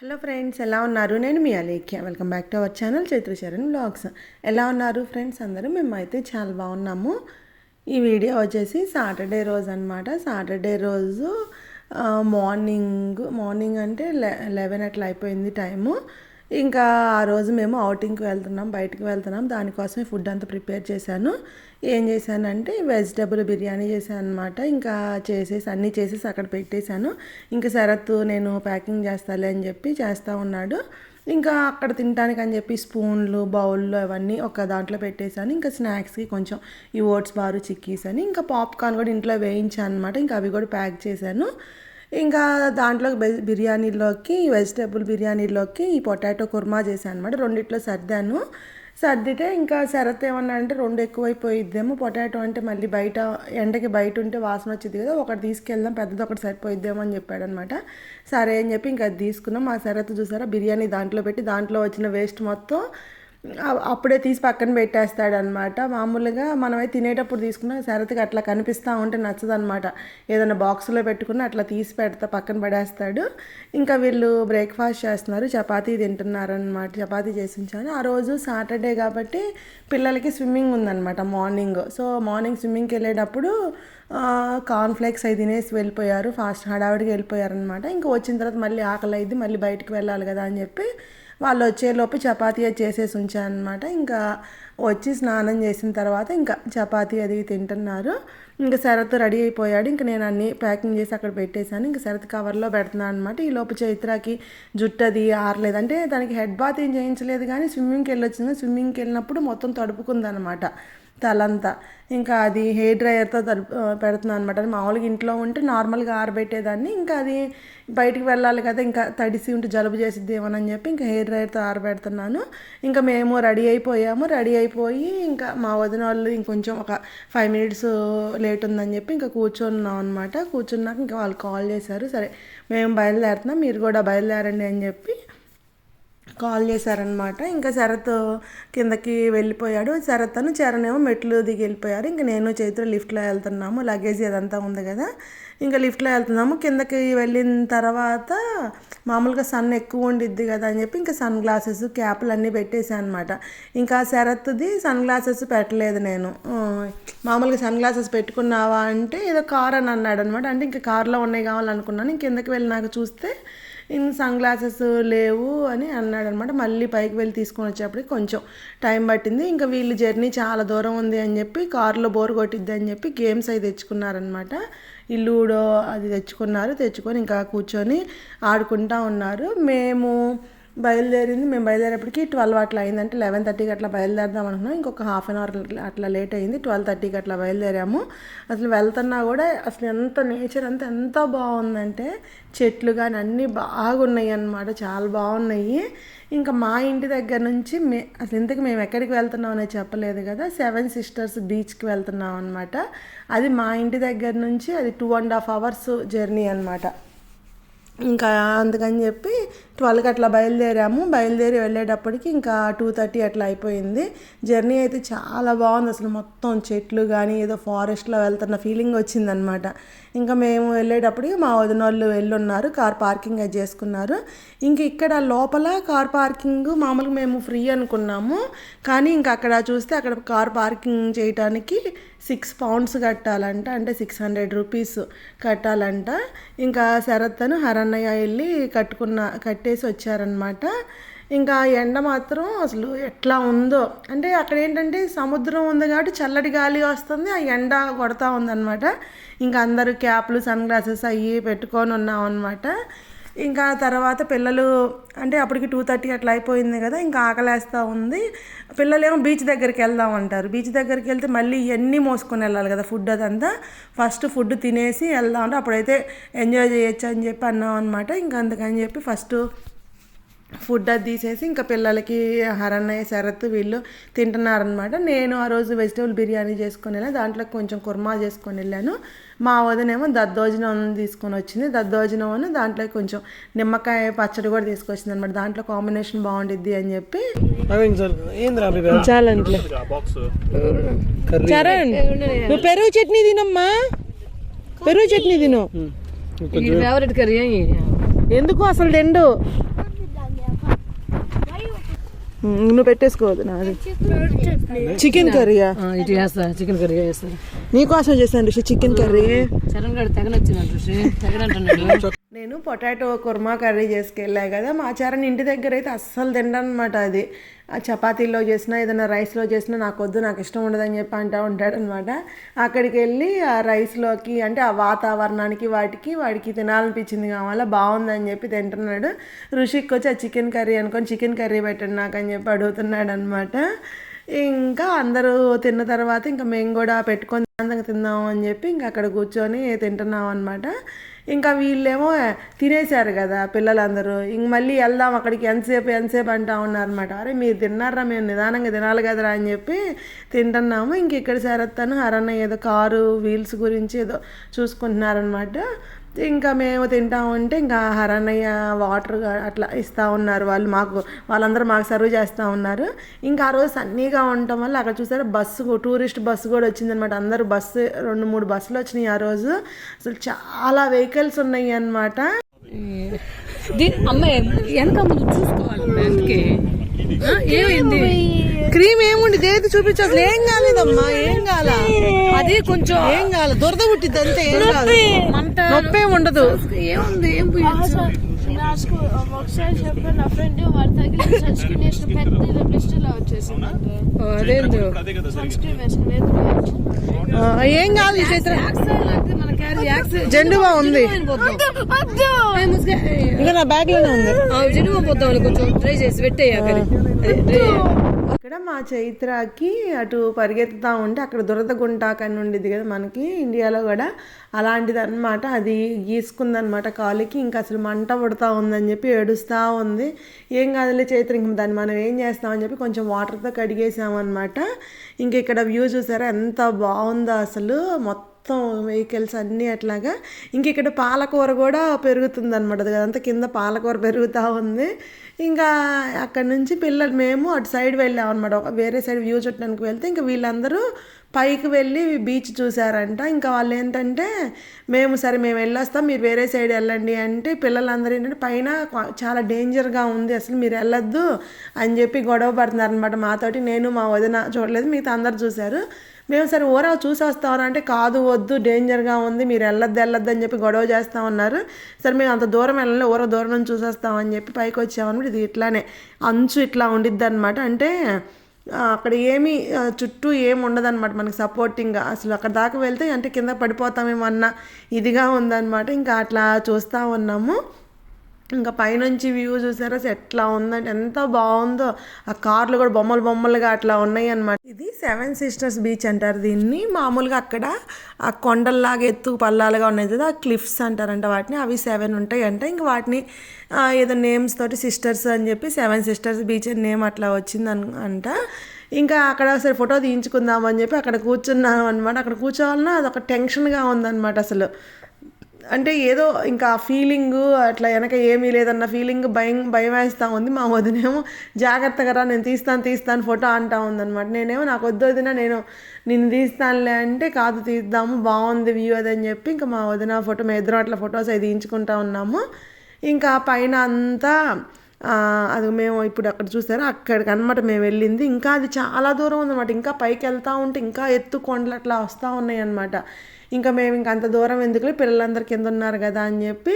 Hello friends ఎలా ఉన్నారు? నేను మీ Alekhya. Welcome back to our channel Chaitra Charan blogs ఎలా ఉన్నారు ఫ్రెండ్స్ అందరూ? మేమైతే చాలా బాగున్నాము. ఈ వీడియో వచ్చేసి సాటర్డే రోజు అనమాట సాటర్డే రోజు మార్నింగ్ మార్నింగ్ అంటే లె లెవెన్ అట్లా అయిపోయింది టైము. ఇంకా ఆ రోజు మేము అవుటింగ్కి వెళ్తున్నాం బయటికి వెళ్తున్నాం. దానికోసమే ఫుడ్ అంతా ప్రిపేర్ చేశాను. ఏం చేశానంటే వెజిటబుల్ బిర్యానీ చేశాను అనమాట ఇంకా చేసేసి అన్నీ చేసేసి అక్కడ పెట్టేశాను. ఇంకా శరత్ నేను ప్యాకింగ్ చేస్తాలే అని చెప్పి చేస్తూ ఉన్నాడు. ఇంకా అక్కడ తినడానికి అని చెప్పి స్పూన్లు బౌల్లు అవన్నీ ఒక దాంట్లో పెట్టేశాను. ఇంకా స్నాక్స్కి కొంచెం ఈ ఓట్స్ బారు చిక్కీస్ అని ఇంకా పాప్కార్న్ కూడా ఇంట్లో వేయించాను అనమాట ఇంకా అవి కూడా ప్యాక్ చేశాను. ఇంకా దాంట్లో బిర్యానీలోకి వెజిటేబుల్ బిర్యానీలోకి ఈ పొటాటో కుర్మా చేశాను అనమాట రెండిట్లో సర్దాను. సర్దితే ఇంకా శరత్ ఏమన్నా అంటే రెండు ఎక్కువైపోయిద్దేమో పొటాటో అంటే మళ్ళీ బయట ఎండకి బయట ఉంటే వాసన వచ్చింది కదా ఒకటి తీసుకెళ్దాం పెద్దది ఒకటి సరిపోయిద్దేమో అని చెప్పాడు అనమాట సరే అని చెప్పి ఇంకా అది తీసుకున్నాం. మా శరత్ చూసారా బిర్యానీ దాంట్లో పెట్టి దాంట్లో వచ్చిన వేస్ట్ మొత్తం అప్పుడే తీసి పక్కన పెట్టేస్తాడనమాట. మామూలుగా మనమే తినేటప్పుడు తీసుకున్న శరత్కి అట్లా కనిపిస్తూ ఉంటే నచ్చదనమాట. ఏదైనా బాక్స్లో పెట్టుకుని అట్లా తీసి పెడతా పక్కన పడేస్తాడు. ఇంకా వీళ్ళు బ్రేక్ఫాస్ట్ చేస్తున్నారు చపాతీ తింటున్నారు అనమాట చపాతీ చేసి ఉంచాను ఆ రోజు సాటర్డే కాబట్టి పిల్లలకి స్విమ్మింగ్ ఉందన్నమాట మార్నింగ్ సో మార్నింగ్ స్విమ్మింగ్కి వెళ్ళేటప్పుడు కార్న్ఫ్లేక్స్ అవి తినేసి వెళ్ళిపోయారు. ఫాస్ట్ హడావిడికి వెళ్ళిపోయారనమాట. ఇంకా వచ్చిన తర్వాత మళ్ళీ ఆకలి అయింది మళ్ళీ బయటికి వెళ్ళాలి కదా అని చెప్పి వాళ్ళు వచ్చేలోపు చపాతీ అది చేసేసి ఉంచాను అనమాట ఇంకా వచ్చి స్నానం చేసిన తర్వాత ఇంకా చపాతీ అది తింటున్నారు. ఇంకా శరత్ రెడీ అయిపోయాడు. ఇంకా నేను అన్ని ప్యాకింగ్ చేసి అక్కడ పెట్టేశాను. ఇంకా శరత్ కవర్లో పెడుతున్నాను అనమాట ఈ లోపు చైత్రకి జుట్టు అది ఆరలేదు. అంటే దానికి హెడ్ బాత్ ఏం చేయించలేదు కానీ స్విమ్మింగ్కి వెళ్ళొచ్చింది. స్విమ్మింగ్కి వెళ్ళినప్పుడు మొత్తం తడుపుకుందనమాట తలంతా. ఇంకా అది హెయిర్ డ్రైయర్తో తడుపు పెడుతున్నాను అనమాట మామూలుగా ఇంట్లో ఉంటే నార్మల్గా ఆరబెట్టేదాన్ని. ఇంకా అది బయటికి వెళ్ళాలి కదా ఇంకా తడిసి ఉంటే జలుబు చేసిద్ది ఏమోనని చెప్పి ఇంకా హెయిర్ డ్రైయర్తో ఆరబెడుతున్నాను. ఇంకా మేము రెడీ అయిపోయాము. రెడీ అయిపోయి ఇంకా మా వదిన వాళ్ళు ఇంకొంచెం ఒక ఫైవ్ మినిట్స్ లేట్ ఉందని చెప్పి ఇంకా కూర్చున్నాం అనమాట కూర్చున్నాక ఇంకా వాళ్ళు కాల్ చేశారు. సరే మేము బయలుదేరుతున్నాం. మీరు కూడా బయలుదేరండి అని చెప్పి కాల్ చేశారనమాట ఇంకా శరత్ కిందకి వెళ్ళిపోయాడు. శరత్ అని చరణేమో మెట్లు దిగి వెళ్ళిపోయారు. ఇంకా నేను చైత్ర లిఫ్ట్లో వెళ్తున్నాము. లగేజ్ అదంతా ఉంది కదా. ఇంకా లిఫ్ట్లో వెళ్తున్నాము. కిందకి వెళ్ళిన తర్వాత మామూలుగా సన్ ఎక్కువ ఉండిద్ది కదా అని చెప్పి ఇంకా సన్ గ్లాసెస్ క్యాప్లు అన్నీ పెట్టేసాను అనమాట ఇంకా శరత్ది సన్ గ్లాసెస్ పెట్టలేదు నేను. మామూలుగా సన్ గ్లాసెస్ పెట్టుకున్నావా అంటే ఏదో కార్ అని అన్నాడు అనమాట అంటే ఇంకా కార్లో ఉన్నాయి కావాలనుకున్నాను. ఇంక కిందకి వెళ్ళినాక చూస్తే సన్ గ్లాసెస్ లేవు అని అన్నాడు అనమాట మళ్ళీ పైకి వెళ్ళి తీసుకొని వచ్చేప్పటికి కొంచెం టైం పట్టింది. ఇంకా వీళ్ళు జర్నీ చాలా దూరం ఉంది అని చెప్పి కారులో బోర్ కొట్టిద్ది అని చెప్పి గేమ్స్ అవి తెచ్చుకున్నారనమాట. ఈ లూడో అది తెచ్చుకున్నారు. తెచ్చుకొని ఇంకా కూర్చొని ఆడుకుంటా ఉన్నారు. మేము బయలుదేరింది. మేము బయలుదేరేపటికి ట్వెల్వ్ అట్లా అయింది అంటే లెవెన్ థర్టీకి అట్లా బయలుదేరదాం అనుకున్నాం. ఇంకొక హాఫ్ అన్ అవర్ అట్లా లేట్ అయింది. ట్వెల్వ్ థర్టీకి అట్లా బయలుదేరాము. అసలు వెళ్తున్నా కూడా అసలు ఎంత నేచర్ అంతా ఎంత బాగుందంటే చెట్లు కానీ అన్నీ బాగున్నాయి అన్నమాట. చాలా బాగున్నాయి. ఇంకా మా ఇంటి దగ్గర నుంచి మే అసలు ఇంతకు మేము ఎక్కడికి వెళ్తున్నాం అనేది చెప్పలేదు కదా. సెవెన్ సిస్టర్స్ బీచ్కి వెళ్తున్నాం అనమాట అది మా ఇంటి దగ్గర నుంచి అది two and half hours journey అనమాట ఇంకా అందుకని చెప్పి ట్వెల్వ్కి అట్లా బయలుదేరాము. బయలుదేరి వెళ్ళేటప్పటికి ఇంకా టూ థర్టీ అట్లా అయిపోయింది. జర్నీ అయితే చాలా బాగుంది. అసలు మొత్తం చెట్లు కానీ ఏదో ఫారెస్ట్లో వెళ్తున్న ఫీలింగ్ వచ్చిందనమాట. ఇంకా మేము వెళ్ళేటప్పటికి మా వదిన వాళ్ళు వెళ్ళున్నారు. కార్ పార్కింగ్ అది చేసుకున్నారు. ఇంక ఇక్కడ లోపల కార్ పార్కింగ్ మామూలుగా మేము ఫ్రీ అనుకున్నాము. కానీ ఇంకా అక్కడ చూస్తే అక్కడ కార్ పార్కింగ్ చేయటానికి సిక్స్ పౌండ్స్ కట్టాలంట అంటే సిక్స్ హండ్రెడ్ రూపీస్ కట్టాలంట. ఇంకా శరత్ను హరన్నయ్య వెళ్ళి కట్టుకున్న కట్టేసి వచ్చారనమాట ఇంకా ఎండ మాత్రం అసలు ఎట్లా ఉందో. అంటే అక్కడ ఏంటంటే సముద్రం ఉంది కాబట్టి చల్లటి గాలి వస్తుంది ఆ ఎండ కొడతా ఉందన్నమాట. ఇంకా అందరూ క్యాప్లు సన్ గ్లాసెస్ అవి పెట్టుకొని ఉన్నాం అనమాట ఇంకా తర్వాత పిల్లలు అంటే అప్పటికి టూ థర్టీ అట్లా అయిపోయింది కదా ఇంకా ఆకలేస్తూ ఉంది. పిల్లలేమో బీచ్ దగ్గరికి వెళ్దాం అంటారు. బీచ్ దగ్గరికి వెళ్తే మళ్ళీ ఇవన్నీ మోసుకొని వెళ్ళాలి కదా ఫుడ్ అదంతా. ఫస్ట్ ఫుడ్ తినేసి వెళ్దాం అంటే అప్పుడైతే ఎంజాయ్ చేయొచ్చు అని చెప్పి అన్నాం అనమాట ఇంకా అందుకని చెప్పి ఫస్ట్ ఫుడ్ అది తీసేసి ఇంకా పిల్లలకి హరన్నయ్య శరత్ వీళ్ళు తింటున్నారనమాట నేను ఆ రోజు వెజిటేబుల్ బిర్యానీ చేసుకొని వెళ్ళాను దాంట్లో కొంచెం కుర్మా చేసుకొని వెళ్ళాను. మా వదినేమో దద్దోజనం తీసుకొని వచ్చింది. దద్దోజనం అని దాంట్లో కొంచెం నిమ్మకాయ పచ్చడి కూడా తీసుకొచ్చింది అనమాట దాంట్లో కాంబినేషన్ బాగుండిద్ది అని చెప్పి. చరణ్ నువ్వు పెరుగు చట్నీ తినమ్మా. పెరుగు చట్నీ తిను. కొంచెం ఫేవరెట్ కర్రీ ఎందుకు అసలు తిండు? నువ్వు పెట్టేసుకోవద్దు నాది. చికెన్ కర్రీయా ఇటు చేస్తా చికెన్ కర్రీ చేస్తారు నీకోసం చేశాను ఋషి చికెన్ కర్రీ చరణ్ గడు తెగ నచ్చిందంట ఋషి తెగ అంటున్నాడు నేను పొటాటో కుర్మా కర్రీ చేసుకెళ్ళా కదా మా చారని ఇంటి దగ్గర అయితే అస్సలు తినడనమాట అది. ఆ చపాతీలో చేసినా ఏదైనా రైస్లో చేసినా నాకు వద్దు నాకు ఇష్టం ఉండదని చెప్పి అంటూ ఉంటాడనమాట అక్కడికి వెళ్ళి ఆ రైస్లోకి అంటే ఆ వాతావరణానికి వాటికి వాడికి తినాలనిపించింది కావాలా బాగుందని చెప్పి తింటున్నాడు. ఋషికి వచ్చి ఆ చికెన్ కర్రీ అనుకొని చికెన్ కర్రీ పెట్టండి నాకు అని చెప్పి అడుగుతున్నాడు అనమాట ఇంకా అందరూ తిన్న తర్వాత ఇంకా మేము కూడా పెట్టుకొని ఆనందంగా తిందాం అని చెప్పి ఇంకా అక్కడ కూర్చొని తింటున్నాం అనమాట ఇంకా వీళ్ళేమో తినేశారు కదా పిల్లలందరూ. ఇంక మళ్ళీ వెళ్దాం అక్కడికి ఎంతసేపు ఎంతసేపు అంటా ఉన్నారనమాట అరే మీరు తిన్నారా? మేము నిదానంగా తినాలి కదరా అని చెప్పి తింటున్నాము. ఇంక ఇక్కడ సరత్తను హరన్న ఏదో కారు వీల్స్ గురించి ఏదో చూసుకుంటున్నారనమాట ఇంకా మేము తింటా ఉంటే ఇంకా హరన్నయ్య వాటర్ అట్లా ఇస్తూ ఉన్నారు వాళ్ళు. మాకు వాళ్ళందరూ మాకు సర్వ్ చేస్తూ ఉన్నారు. ఇంకా ఆ రోజు సన్నీగా ఉండటం వల్ల అక్కడ చూసారా బస్సు టూరిస్ట్ బస్సు కూడా వచ్చిందనమాట అందరూ బస్సు రెండు మూడు బస్సులు వచ్చినాయి ఆ రోజు. అసలు చాలా వెహికల్స్ ఉన్నాయి అన్నమాట. అమ్మాయి వెనక ముందు చూసుకోవాలి అందుకే ఏమైంది? క్రీమ్ ఏముండి దేది చూపించు అసలు ఏం కాలేదమ్మా? ఏం కాల? అది కొంచెం ఏం కాల దురద పుట్టిద్ది అంతే ఏం కాదు. నొప్పే ఉండదు. ఏముంది ఏం పోయొచ్చు నాకు ఒకసారి చెప్పాను నా ఫ్రెండ్ వాడు తగిలి సన్ స్క్రీన్ వేసిన పెద్ద ఇలా బ్లిస్టర్ లా వచ్చేసిందంటే. అదేందో. సన్ స్క్రీన్ వేసుకుని ఎదురు ఆ, ఏం కాదు ఈ చైత్ర. జెండువా ఉంది. ఇంకా నా బ్యాగ్లోనే ఉంది. జెండువా పోద్దామని కొంచెం ట్రై చేసి పెట్టేయి అక్కడ అదే, try చేయి. ఇక్కడ మా చైత్రకి అటు పరిగెత్తుతూ ఉంటే అక్కడ దురద గుంటాక అని ఉండేది కదా మనకి ఇండియాలో కూడా. అలాంటిది అనమాట అది గీసుకుందనమాట కాలుకి. ఇంకా అసలు మంట పడుతూ ఉందని చెప్పి ఏడుస్తూ ఉంది. ఏం కాదులే చైత్ర ఇంక దాన్ని మనం ఏం చేస్తామని చెప్పి కొంచెం వాటర్తో కడిగేసామన్నమాట. ఇంక ఇక్కడ వ్యూ చూసారా? ఎంత బాగుందో అసలు. మొత్తం మొత్తం వెహికల్స్ అన్నీ అట్లాగా. ఇంక ఇక్కడ పాలకూర కూడా పెరుగుతుంది అనమాట అదంతా కింద పాలకూర పెరుగుతూ ఉంది. ఇంకా అక్కడ నుంచి పిల్లలు మేము అటు సైడ్ వెళ్ళాం అనమాట ఒక వేరే సైడ్ వ్యూ చూడడానికి వెళ్తే ఇంకా వీళ్ళందరూ పైకి వెళ్ళి బీచ్ చూసారంట ఇంకా వాళ్ళు ఏంటంటే మేము సరే మేము వెళ్ళొస్తాం మీరు వేరే సైడ్ వెళ్ళండి అంటే పిల్లలందరూ ఏంటంటే పైన చాలా డేంజర్గా ఉంది అసలు మీరు వెళ్ళొద్దు అని చెప్పి గొడవ పడుతున్నారనమాట మాతోటి నేను మా వదిన చూడలేదు మిగతా అందరు చూశారు. మేము సరే ఊరా చూసి వస్తామని అంటే కాదు వద్దు డేంజర్గా ఉంది మీరు వెళ్ళొద్దు వెళ్ళొద్దు అని చెప్పి గొడవ చేస్తా ఉన్నారు సరే మేము అంత దూరం వెళ్ళాలి ఊర దూరం నుంచి చూసేస్తామని చెప్పి పైకి వచ్చామని ఇది ఇట్లానే అంచు ఇట్లా ఉండిద్ది అనమాట అంటే అక్కడ ఏమీ చుట్టూ ఏమి ఉండదన్నమాట మనకి సపోర్టింగ్గా అసలు అక్కడ దాకా వెళ్తే అంటే కింద పడిపోతామేమో అన్న ఇదిగా ఉందన్నమాట. ఇంకా అట్లా చూస్తూ ఉన్నాము. ఇంకా పైనుంచి వ్యూ చూసారా? ఎట్లా ఉందంటే ఎంత బాగుందో. ఆ కార్లు కూడా బొమ్మలు బొమ్మలుగా అట్లా ఉన్నాయి అనమాట ఇది సెవెన్ సిస్టర్స్ బీచ్ అంటారు దీన్ని. మామూలుగా అక్కడ ఆ కొండల్లాగా ఎత్తు పల్లాలుగా ఉన్నాయి కదా ఆ క్లిఫ్స్ అంటారంట వాటిని. అవి సెవెన్ ఉంటాయి అంట. ఇంకా వాటిని ఏదో నేమ్స్ తోటి సిస్టర్స్ అని చెప్పి సెవెన్ సిస్టర్స్ బీచ్ అని నేమ్ అట్లా వచ్చింది అన్- అంట. ఇంకా అక్కడ సరే ఫోటో తీయించుకుందాం అని చెప్పి అక్కడ కూర్చున్నాం అనమాట అక్కడ కూర్చోవాలన్నా అదొక టెన్షన్గా ఉందన్నమాట అసలు. అంటే ఏదో ఇంకా ఆ ఫీలింగ్ అట్లా వెనక ఏమీ లేదన్న ఫీలింగ్ భయం భయం వేస్తూ ఉంది. మా వదినేమో జాగ్రత్తగా రా నేను తీస్తాను తీస్తాను ఫోటో అంటా ఉందన్నమాట. నేనేమో నాకు వద్దు వదిన నేను నిన్ను తీస్తానులే అంటే కాదు తీద్దాము బాగుంది వ్యూ అదని చెప్పి ఇంకా మా వదిన ఫోటో మేము ఇద్దరం అట్లా ఫొటోస్ అవి తీయించుకుంటా ఉన్నాము. ఇంకా పైన అంతా అది మేము ఇప్పుడు అక్కడ చూసారా? అక్కడికి అనమాట మేము వెళ్ళింది. ఇంకా అది చాలా దూరం ఉందన్నమాట. ఇంకా పైకి వెళ్తూ ఉంటే ఇంకా ఎత్తు కొండలు అట్లా వస్తూ ఉన్నాయి అన్నమాట ఇంకా మేము ఇంకా అంత దూరం ఎందుకులే? పిల్లలందరూ కింద ఉన్నారు కదా అని చెప్పి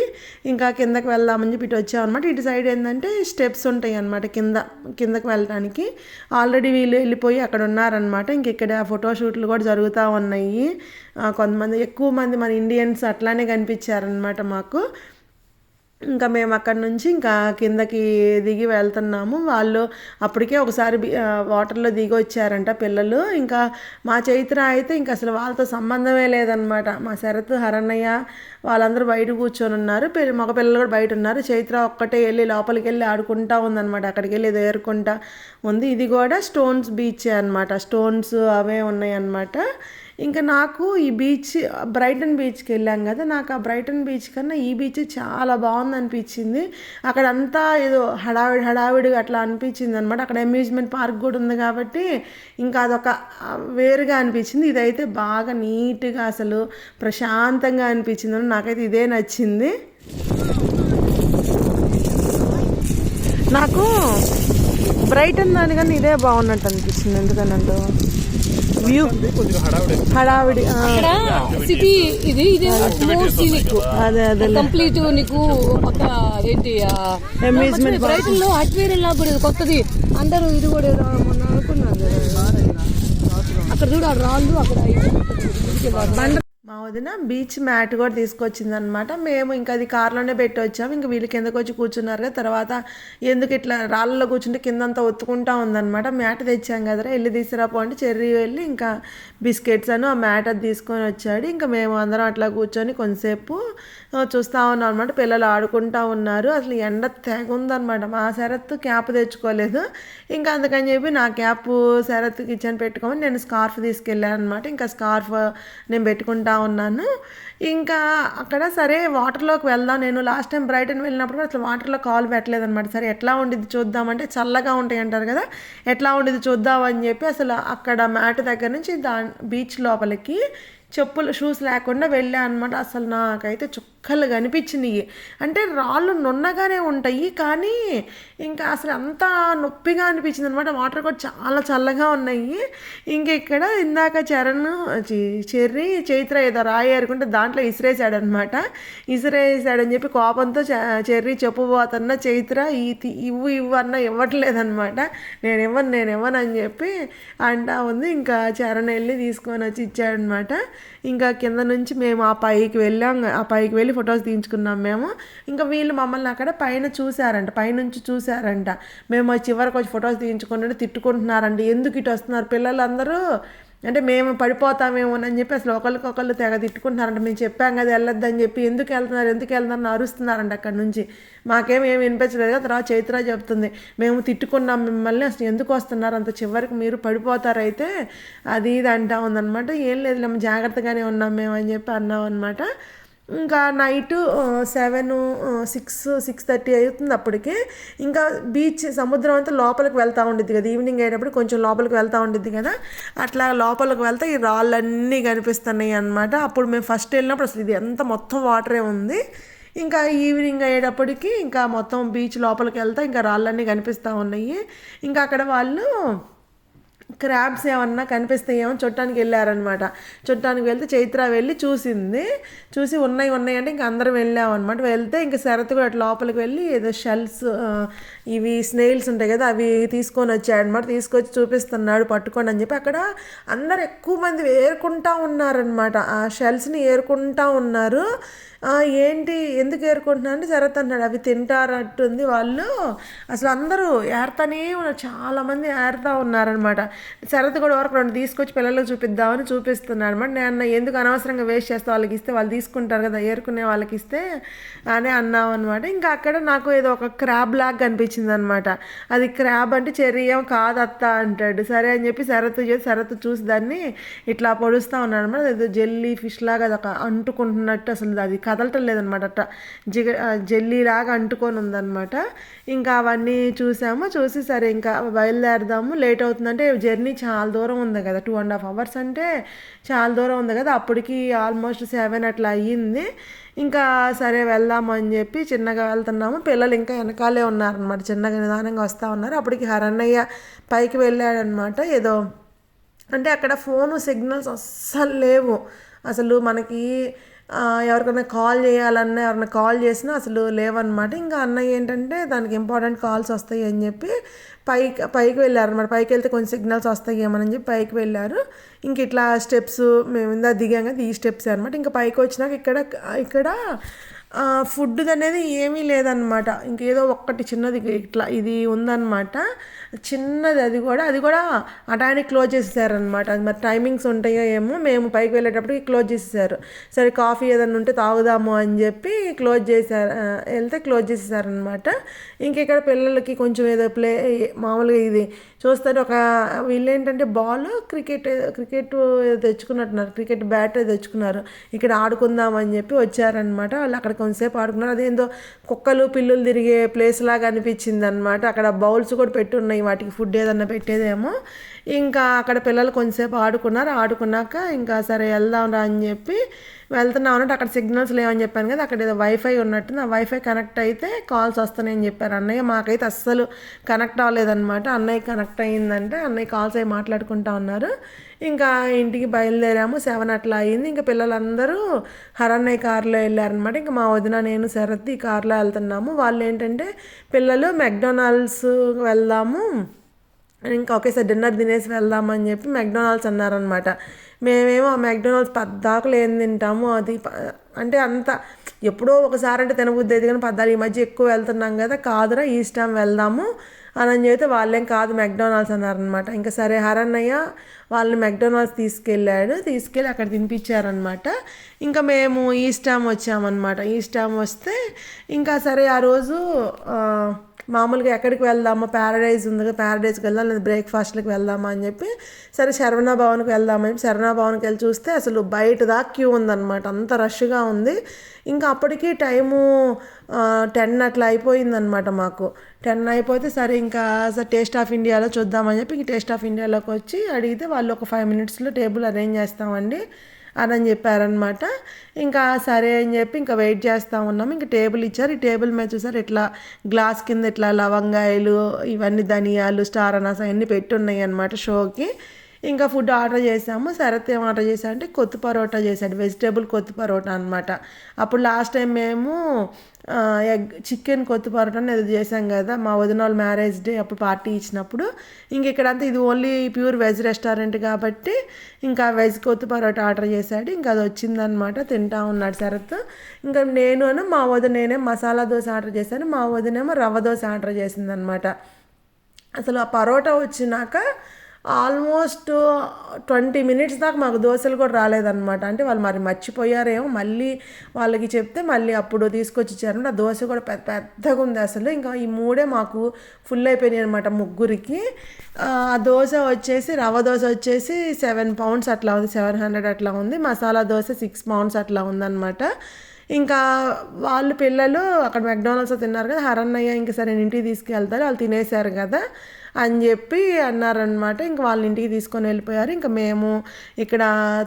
ఇంకా కిందకి వెళ్దామని చెప్పి ఇటు వచ్చామన్నమాట ఇటు సైడ్ ఏంటంటే స్టెప్స్ ఉంటాయి అనమాట కింద కిందకి వెళ్ళడానికి ఆల్రెడీ వీళ్ళు వెళ్ళిపోయి అక్కడ ఉన్నారనమాట ఇంక ఇక్కడ ఫోటోషూట్లు కూడా జరుగుతూ ఉన్నాయి. కొంతమంది ఎక్కువ మంది మన ఇండియన్స్ అట్లానే కనిపించారనమాట మాకు. ఇంకా మేము అక్కడ నుంచి ఇంకా కిందకి దిగి వెళ్తున్నాము. వాళ్ళు అప్పటికే ఒకసారి వాటర్లో దిగి వచ్చారంట పిల్లలు. ఇంకా మా చైత్ర అయితే ఇంకా అసలు వాళ్ళతో సంబంధమే లేదనమాట మా శరత్ హరణయ్య వాళ్ళందరూ బయట కూర్చొని ఉన్నారు. మగ పిల్లలు కూడా బయట ఉన్నారు. చైత్ర ఒక్కటే వెళ్ళి లోపలికి వెళ్ళి ఆడుకుంటా ఉందన్నమాట. అక్కడికి వెళ్ళి ఏరుకుంటా ఉంది. ఇది కూడా స్టోన్స్ బీచ్ అనమాట స్టోన్స్ అవే ఉన్నాయి అన్నమాట ఇంకా నాకు ఈ బీచ్ బ్రైటన్ బీచ్కి వెళ్ళాం కదా నాకు ఆ బ్రైటన్ బీచ్ కన్నా ఈ బీచ్ చాలా బాగుంది అనిపించింది అక్కడ అంతా ఏదో హడావిడి హడావిడిగా అట్లా అనిపించింది అనమాట అక్కడ అమ్యూజ్మెంట్ పార్క్ కూడా ఉంది కాబట్టి ఇంకా అదొక వేరుగా అనిపించింది. ఇదైతే బాగా నీట్గా అసలు ప్రశాంతంగా అనిపించింది. నాకైతే ఇదే నచ్చింది. నాకు బ్రైటన్ దాని కానీ ఇదే బాగున్నట్టు అనిపించింది. ఎందుకనంటే వ్యూ హడావుడే సిటీ ఇది ఇది మోర్ సీనిక్ అదే అదే కంప్లీట్ నీకు పక్క ఏంటి park. బ్రైటన్లో అట్వేర్ లా కూడా ఇది కొత్తది అందరూ ఇది కూడా మొన్న అనుకున్నాను. అక్కడ చూడు ఆ రాళ్ళు అక్కడ ఇది. వదిన బీచ్ మ్యాట్ కూడా తీసుకొచ్చింది అనమాట మేము ఇంకా అది కార్లోనే పెట్టి వచ్చాము ఇంకా వీళ్ళు కిందకు వచ్చి కూర్చున్నారు కదా తర్వాత ఎందుకు ఇట్లా రాళ్ళలో కూర్చుంటే కిందంతా ఒత్తుకుంటా ఉందన్నమాట. మ్యాట్ తెచ్చాం కదరా వెళ్ళి తీసుకురాపో అంటే చెర్రీ వెళ్ళి ఇంకా బిస్కెట్స్ అని ఆ మ్యాట్ అది తీసుకొని వచ్చాడు. ఇంకా మేము అందరం అట్లా కూర్చొని కొంతసేపు చూస్తా ఉన్నాం అనమాట పిల్లలు ఆడుకుంటా ఉన్నారు. అసలు ఎండ తెగ ఉందనమాట మా శరత్ క్యాప్ తెచ్చుకోలేదు. ఇంకా అందుకని చెప్పి నా క్యాప్ శరత్ కిచెన్ పెట్టుకోమని నేను స్కార్ఫ్ తీసుకెళ్ళాను అనమాట ఇంకా స్కార్ఫ్ నేను పెట్టుకుంటా ఉన్నాను. ఇంకా అక్కడ సరే వాటర్లోకి వెళ్దాం. నేను లాస్ట్ టైం బ్రైటన్ వెళ్ళినప్పుడు అసలు వాటర్లో కాల్ పెట్టలేదు అనమాట సరే ఎట్లా ఉండిద్ది చూద్దామంటే చల్లగా ఉంటాయి అంటారు కదా. ఎట్లా ఉండిద్ది చూద్దామని చెప్పి అసలు అక్కడ మ్యాట్ దగ్గర నుంచి దా బీచ్ లోపలికి చెప్పులు షూస్ లేకుండా వెళ్ళా అనమాట అసలు నాకైతే చుక్కలు కనిపించినాయి. అంటే రాళ్ళు నున్నగానే ఉంటాయి కానీ ఇంకా అసలు అంత నొప్పిగా అనిపించింది అనమాట వాటర్ కూడా చాలా చల్లగా ఉన్నాయి. ఇంక ఇక్కడ ఇందాక చరణ్ చి- చెర్రి చైత్ర ఏదో రాయి ఏరుకుంటే దాంట్లో ఇసిరేసాడు అనమాట ఇసిరేసాడని చెప్పి కోపంతో చ- చెర్రి చెప్పుపోతున్న చైత్ర ఈ ఇవ్వు ఇవ్వు అన్న ఇవ్వట్లేదనమాట నేను ఇవ్వను నేను ఇవ్వను అని చెప్పి అంటా ఉంది. ఇంకా చరణ్ వెళ్ళి తీసుకొని వచ్చి ఇచ్చాడనమాట ఇంకా కింద నుంచి మేము ఆ పైకి వెళ్ళాం ఆ పైకి వెళ్ళి ఫొటోస్ తీయించుకున్నాం మేము. ఇంకా వీళ్ళు మమ్మల్ని అక్కడ పైన చూసారంట పైనుంచి చూశారంట. మేము చివరికి వచ్చి ఫొటోస్ తీయించుకుంటుంటే తిట్టుకుంటున్నారంట. ఎందుకు ఇటు వస్తున్నారు పిల్లలందరూ? అంటే మేము పడిపోతామేమోనని చెప్పి అసలు ఒకరికొకళ్ళు తెగ తిట్టుకుంటున్నారంట. మేము చెప్పాం కదా వెళ్ళొద్దని చెప్పి ఎందుకు వెళ్తున్నారు ఎందుకు వెళ్తున్నారు అరుస్తున్నారంట అక్కడ నుంచి. మాకేం ఏమి వినిపించలేదు. కదా తర్వాత చైత్ర చెప్తుంది మేము తిట్టుకున్నాం మిమ్మల్ని అసలు ఎందుకు వస్తున్నారు? అంత చివరికి మీరు పడిపోతారైతే అది ఇది అంటా ఉందన్నమాట. ఏం లేదు మేము జాగ్రత్తగానే ఉన్నాం మేము అని చెప్పి అన్నాం అనమాట ఇంకా night seven six six thirty అవుతుంది అప్పటికే. ఇంకా బీచ్ సముద్రం అంతా లోపలికి వెళ్తూ ఉండిద్ది కదా. ఈవినింగ్ అయ్యేటప్పుడు కొంచెం లోపలికి వెళ్తూ ఉండిద్ది కదా. అట్లా లోపలికి వెళ్తే ఈ రాళ్ళన్నీ కనిపిస్తున్నాయి అనమాట అప్పుడు మేము ఫస్ట్ వెళ్ళినప్పుడు అసలు ఇది ఎంత మొత్తం వాటరే ఉంది. ఇంకా ఈవినింగ్ అయ్యేటప్పటికి ఇంకా మొత్తం బీచ్ లోపలికి వెళ్తే ఇంకా రాళ్ళన్నీ కనిపిస్తూ ఉన్నాయి. ఇంకా అక్కడ వాళ్ళు క్రాబ్స్ ఏమన్నా కనిపిస్తాయేమో చుట్టానికి వెళ్ళారనమాట చుట్టానికి వెళ్తే చైత్ర వెళ్ళి చూసింది. చూసి ఉన్నాయి ఉన్నాయి అంటే ఇంకా అందరం వెళ్ళామన్నమాట. వెళ్తే ఇంకా శరత్ కూడా అట్లా లోపలికి వెళ్ళి ఏదో షెల్స్ ఇవి స్నేల్స్ ఉంటాయి కదా అవి తీసుకొని వచ్చాడనమాట తీసుకొచ్చి చూపిస్తున్నాడు పట్టుకోండి అని చెప్పి అక్కడ అందరు ఎక్కువ మంది ఏరుకుంటా ఉన్నారనమాట ఆ షెల్స్ని ఏరుకుంటా ఉన్నారు. ఏంటి? ఎందుకు ఏరుకుంటున్నా అంటే శరత్ అన్నాడు అవి తింటారట్టుంది వాళ్ళు. అసలు అందరూ ఏరుతానే ఉన్నారు చాలామంది ఏరుతా ఉన్నారనమాట శరత్ కూడా వరకు రెండు తీసుకొచ్చి పిల్లలకు చూపిద్దామని చూపిస్తున్నాడు అనమాట నేను అన్న ఎందుకు అనవసరంగా వేస్ట్ చేస్తా వాళ్ళకి ఇస్తే వాళ్ళు తీసుకుంటారు కదా ఏరుకునే వాళ్ళకి ఇస్తే అని అన్నాం అనమాట ఇంకా అక్కడ నాకు ఏదో ఒక క్రాబ్ లాగా కనిపించింది అనమాట అది క్రాబ్ అంటే చెరియం కాదత్తా కాదత్త అంటాడు. సరే అని చెప్పి శరత్ చేసి శరత్ చూసి దాన్ని ఇట్లా పొడుస్తూ ఉన్నాడు అనమాట ఏదో జెల్లీ ఫిష్ లాగా అది ఒక అంటుకుంటున్నట్టు అసలు అది కదలటం లేదనమాట అట్ట జిగ జెల్లీ లాగా అంటుకొని ఉందనమాట. ఇంకా అవన్నీ చూసాము. చూసి సరే ఇంకా బయలుదేరదాము. లేట్ అవుతుందంటే జర్నీ చాలా దూరం ఉంది కదా. టూ అండ్ హాఫ్ అవర్స్ అంటే చాలా దూరం ఉంది కదా. అప్పటికి ఆల్మోస్ట్ సెవెన్ అట్లా అయ్యింది. ఇంకా సరే వెళ్దాము అని చెప్పి చిన్నగా వెళ్తున్నాము. పిల్లలు ఇంకా వెనకాలే ఉన్నారనమాట. చిన్నగా నిదానంగా వస్తూ ఉన్నారు. అప్పటికి హరణయ్య పైకి వెళ్ళాడనమాట. ఏదో అంటే అక్కడ ఫోను సిగ్నల్స్ అస్సలు లేవు. అసలు మనకి ఎవరికైనా కాల్ చేయాలన్నా ఎవరైనా కాల్ చేసినా అసలు లేవన్నమాట. ఇంకా అన్నయ్య ఏంటంటే దానికి ఇంపార్టెంట్ కాల్స్ వస్తాయి అని చెప్పి పైకి పైకి వెళ్ళారు అనమాట పైకి వెళ్తే కొంచెం సిగ్నల్స్ వస్తాయి ఏమని చెప్పి పైకి వెళ్ళారు. ఇంక ఇట్లా స్టెప్స్ మేము ఇందా దిగాం కదా ఈ స్టెప్స్ అనమాట ఇంకా పైకి వచ్చినాక ఇక్కడ ఇక్కడ ఫుడ్ అనేది ఏమీ లేదనమాట ఇంకేదో ఒక్కటి చిన్నది ఇట్లా ఇది ఉందన్నమాట. చిన్నది అది కూడా అది కూడా అటానికి క్లోజ్ చేసేసారనమాట అది మరి టైమింగ్స్ ఉంటాయో ఏమో మేము పైకి వెళ్ళేటప్పటికి క్లోజ్ చేసేసారు. సరే కాఫీ ఏదైనా ఉంటే తాగుదాము అని చెప్పి క్లోజ్ చేశారు వెళ్తే క్లోజ్ చేసేసారనమాట ఇంకెక్కడ పిల్లలకి కొంచెం ఏదో ప్లే మామూలుగా ఇది చూస్తారు ఒక వీళ్ళు ఏంటంటే బాల్ క్రికెట్ క్రికెట్ తెచ్చుకున్నట్టున్నారు క్రికెట్ బ్యాట్ తెచ్చుకున్నారు. ఇక్కడ ఆడుకుందాం అని చెప్పి వచ్చారనమాట వాళ్ళు అక్కడ కొంతసేపు ఆడుకున్నారు. అదేందో కుక్కలు పిల్లులు తిరిగే ప్లేస్ లాగా అనిపించింది అనమాట అక్కడ బౌల్స్ కూడా పెట్టి ఉన్నాయి వాటికి ఫుడ్ ఏదన్నా పెట్టేదేమో. ఇంకా అక్కడ పిల్లలు కొంచెంసేపు ఆడుకున్నారు. ఆడుకున్నాక ఇంకా సరే వెళ్దాం రా అని చెప్పి వెళ్తున్నాం అన్నట్టు అక్కడ సిగ్నల్స్ లేవని చెప్పాను కదా అక్కడ ఏదో వైఫై ఉన్నట్టుంది ఆ వైఫై కనెక్ట్ అయితే కాల్స్ వస్తున్నాయని చెప్పారు. అన్నయ్య మాకైతే అస్సలు కనెక్ట్ అవ్వలేదన్నమాట. అన్నయ్య కనెక్ట్ అయ్యిందంటే అన్నయ్య కాల్స్ అవి మాట్లాడుకుంటా ఉన్నారు. ఇంకా ఇంటికి బయలుదేరాము. సెవెన్ అట్లా అయ్యింది ఇంకా పిల్లలందరూ హరన్నయ్య కారులో వెళ్ళారనమాట ఇంకా మా వదిన నేను శరత్ ఈ కారులో వెళ్తున్నాము. వాళ్ళు ఏంటంటే పిల్లలు మెక్డొనాల్డ్స్ వెళ్దాము. ఇంకా ఒకేసారి డిన్నర్ తినేసి వెళ్దామని చెప్పి మెక్డొనాల్డ్స్ అన్నారనమాట మేమేమో ఆ మెక్డొనాల్డ్స్ పద్దాకులు ఏం తింటాము అది అంటే అంత ఎప్పుడో ఒకసారి అంటే తినబుద్ది అయితే కానీ పద్దాలు ఈ మధ్య ఎక్కువ వెళ్తున్నాం కదా కాదురా ఈ టైం వెళ్దాము అని చెప్తే చెబితే వాళ్ళేం కాదు మెక్డొనాల్డ్స్ అన్నారనమాట ఇంకా సరే హరన్నయ్య వాళ్ళని మెక్డొనాల్డ్స్ తీసుకెళ్ళాడు తీసుకెళ్ళి అక్కడ తినిపించారనమాట ఇంకా మేము ఈస్టామ్ వచ్చామన్నమాట. ఈస్టామ్ వస్తే ఇంకా సరే ఆ రోజు మామూలుగా ఎక్కడికి వెళ్దామా? ప్యారడైజ్ ఉంది కదా ప్యారడైజ్కి వెళ్దాం లేదా బ్రేక్ఫాస్ట్లకు వెళ్దామా అని చెప్పి సరే శరవణ భవన్కి వెళ్దామని చెప్పి శరవణ భవన్కి వెళ్ళి చూస్తే అసలు బయట దాకా క్యూ ఉందన్నమాట. అంత రష్గా ఉంది. ఇంకా అప్పటికి టైము టెన్ అట్లా అయిపోయిందనమాట మాకు. టెన్ అయిపోతే సరే ఇంకా సార్ టేస్ట్ ఆఫ్ ఇండియాలో చూద్దామని చెప్పి ఇంక టేస్ట్ ఆఫ్ ఇండియాలోకి వచ్చి అడిగితే వాళ్ళు ఒక ఫైవ్ మినిట్స్లో టేబుల్ అరేంజ్ చేస్తామండి. అని చెప్పారనమాట ఇంకా సరే అని చెప్పి ఇంకా వెయిట్ చేస్తూ ఉన్నాము. ఇంకా టేబుల్ ఇచ్చారు. ఈ టేబుల్ మీద చూసారు ఇట్లా గ్లాస్ కింద ఇట్లా లవంగాయలు ఇవన్నీ ధనియాలు స్టార్ అనాస అన్నీ పెట్టి ఉన్నాయి అనమాట షోకి. ఇంకా ఫుడ్ ఆర్డర్ చేసాము శరత్ ఏం ఆర్డర్ చేశా అంటే కొత్తి పరోటా చేశాడు వెజిటేబుల్ కొత్తి పరోటా అనమాట అప్పుడు లాస్ట్ టైం మేము ఎగ్ చికెన్ కొత్తి పరోటా అనేది ఏదో చేసాం కదా మా వదిన వాళ్ళ మ్యారేజ్ డే అప్పుడు పార్టీ ఇచ్చినప్పుడు. ఇంక ఇక్కడంతా ఇది ఓన్లీ ప్యూర్ వెజ్ రెస్టారెంట్ కాబట్టి ఇంకా వెజ్ కొత్తి పరోటా ఆర్డర్ చేశాడు ఇంకా అది వచ్చిందనమాట తింటా ఉన్నాడు శరత్. ఇంకా నేను మా వదిన నేనే మసాలా దోశ ఆర్డర్ చేశాను మా వదినేమో రవ్వ దోశ ఆర్డర్ చేసిందనమాట అసలు ఆ పరోటా వచ్చినాక ఆల్మోస్ట్ ట్వంటీ మినిట్స్ దాకా మాకు దోశలు కూడా రాలేదన్నమాట. అంటే వాళ్ళు మరి మర్చిపోయారేమో మళ్ళీ వాళ్ళకి చెప్తే మళ్ళీ అప్పుడు తీసుకొచ్చి ఇచ్చారు. ఆ దోశ కూడా పెద్ద పెద్దగా ఉంది అసలు. ఇంకా ఈ మూడే మాకు ఫుల్ అయిపోయినాయి అనమాట ముగ్గురికి. ఆ దోశ వచ్చేసి రవ దోశ వచ్చేసి సెవెన్ పౌండ్స్ అట్లా ఉంది సెవెన్ హండ్రెడ్ అట్లా ఉంది. మసాలా దోశ సిక్స్ పౌండ్స్ అట్లా ఉందన్నమాట. ఇంకా వాళ్ళు పిల్లలు అక్కడ మెక్డానల్డ్స్ తిన్నారు కదా హరన్నయ్య ఇంకా సరే నేను ఇంటికి తీసుకెళ్తారు వాళ్ళు తినేశారు కదా. అని చెప్పి అన్నారనమాట ఇంక వాళ్ళ ఇంటికి తీసుకొని వెళ్ళిపోయారు. ఇంకా మేము ఇక్కడ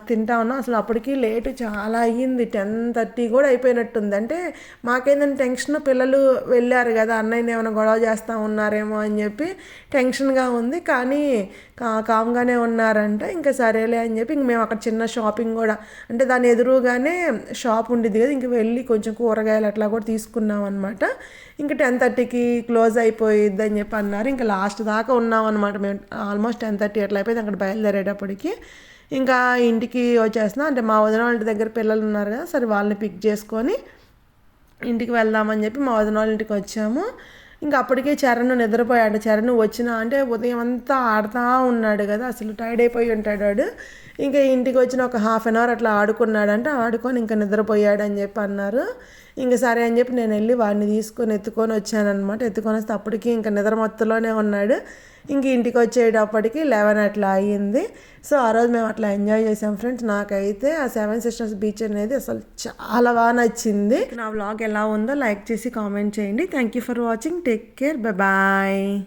తింటా ఉన్నాం. అసలు అప్పటికి లేటు చాలా అయ్యింది. టెన్ థర్టీ కూడా అయిపోయినట్టుంది. అంటే మాకేందంటే టెన్షన్ పిల్లలు వెళ్ళారు కదా అన్నయ్యని ఏమైనా గొడవ చేస్తూ ఉన్నారేమో అని చెప్పి టెన్షన్గా ఉంది. కానీ కా కామ్గానే ఉన్నారంట ఇంకా సరేలే అని చెప్పి ఇంక మేము అక్కడ చిన్న షాపింగ్ కూడా అంటే దాని ఎదురుగానే షాప్ ఉండేది కదా ఇంక వెళ్ళి కొంచెం కూరగాయలు అట్లా కూడా తీసుకున్నాం అనమాట ఇంకా టెన్ థర్టీకి క్లోజ్ అయిపోయిద్ది అని చెప్పి అన్నారు. ఇంకా లాస్ట్ దాకా ఉన్నాం అనమాట మేము ఆల్మోస్ట్ టెన్ థర్టీ అట్లా అయిపోయింది అక్కడ బయలుదేరేటప్పటికి. ఇంకా ఇంటికి వచ్చేస్తున్నాం అంటే మా వదిన వాళ్ళ దగ్గర పిల్లలు ఉన్నారు కదా సరే వాళ్ళని పిక్ చేసుకొని ఇంటికి వెళ్దామని చెప్పి మా వదిన వాళ్ళ ఇంటికి వచ్చాము. ఇంకా అప్పటికే చరణ్ నిద్రపోయాడు. చరణ్ వచ్చిన అంటే ఉదయం అంతా ఆడుతూ ఉన్నాడు కదా అసలు టైర్డ్ అయిపోయి ఉంటాడు వాడు. ఇంకా ఇంటికి వచ్చిన ఒక హాఫ్ అన్ అవర్ అట్లా ఆడుకున్నాడంటే. ఆడుకొని ఇంకా నిద్రపోయాడు అని చెప్పి అన్నారు. ఇంకా సరే అని చెప్పి నేను వెళ్ళి వాడిని తీసుకొని ఎత్తుకొని వచ్చానమాట ఎత్తుకొని వస్తే అప్పటికి ఇంకా నిద్ర మొత్తంలోనే ఉన్నాడు. ఇంక ఇంటికి వచ్చేటప్పటికి లెవెన్ అట్లా అయ్యింది. సో ఆ రోజు మేము అట్లా ఎంజాయ్ చేసాం ఫ్రెండ్స్. నాకైతే ఆ సెవెన్ సిస్టర్స్ బీచ్ అనేది అసలు చాలా బాగా నచ్చింది. నా వ్లాగ్ ఎలా ఉందో లైక్ చేసి కామెంట్ చేయండి. Thank you for watching. Take care. Bye.